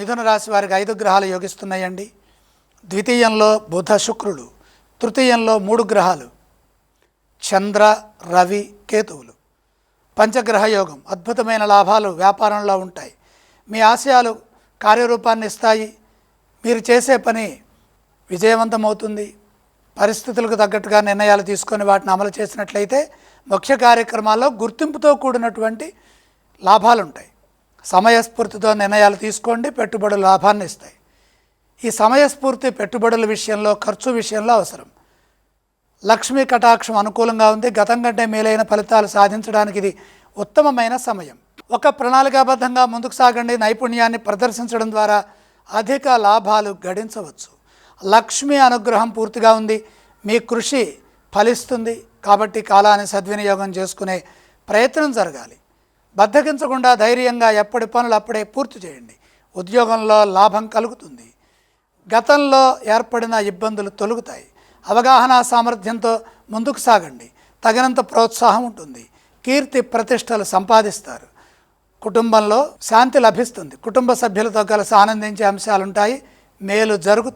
మిథున రాశి వారికి ఐదు గ్రహాలు యోగిస్తున్నాయండి. ద్వితీయంలో బుధ శుక్రుడు తృతీయంలో మూడు గ్రహాలు చంద్ర రవి కేతువులు. పంచగ్రహ యోగం అద్భుతమైన లాభాలు వ్యాపారంలో ఉంటాయి. మీ ఆశయాలు కార్యరూపాన్ని ఇస్తాయి. మీరు చేసే పని విజయవంతమవుతుంది. పరిస్థితులకు తగ్గట్టుగా నిర్ణయాలు తీసుకొని వాటిని అమలు చేసినట్లయితే ముఖ్య కార్యక్రమాల్లో గుర్తింపుతో కూడినటువంటి లాభాలుంటాయి. సమయస్ఫూర్తితో నిర్ణయాలు తీసుకోండి పెట్టుబడులు లాభాన్ని ఇస్తాయి. ఈ సమయస్ఫూర్తి పెట్టుబడుల విషయంలో ఖర్చు విషయంలో అవసరం. లక్ష్మీ కటాక్షం అనుకూలంగా ఉంది. గతం కంటే మేలైన ఫలితాలు సాధించడానికి ఇది ఉత్తమమైన సమయం. ఒక ప్రణాళికాబద్ధంగా ముందుకు సాగండి. నైపుణ్యాన్ని ప్రదర్శించడం ద్వారా అధిక లాభాలు గడించవచ్చు. లక్ష్మీ అనుగ్రహం పూర్తిగా ఉంది. మీ కృషి ఫలిస్తుంది. కాబట్టి కాలాన్ని సద్వినియోగం చేసుకునే ప్రయత్నం జరగాలి. బద్దకించకుండా ధైర్యంగా ఎప్పటి పనులు అప్పుడే పూర్తి చేయండి. ఉద్యోగంలో లాభం కలుగుతుంది. గతంలో ఏర్పడిన ఇబ్బందులు తొలుగుతాయి. అవగాహన సామర్థ్యంతో ముందుకు సాగండి. తగినంత ప్రోత్సాహం ఉంటుంది. కీర్తి ప్రతిష్టలు సంపాదిస్తారు. కుటుంబంలో శాంతి లభిస్తుంది. కుటుంబ సభ్యులతో కలిసి ఆనందించే అంశాలుంటాయి. మేలు జరుగుతుంది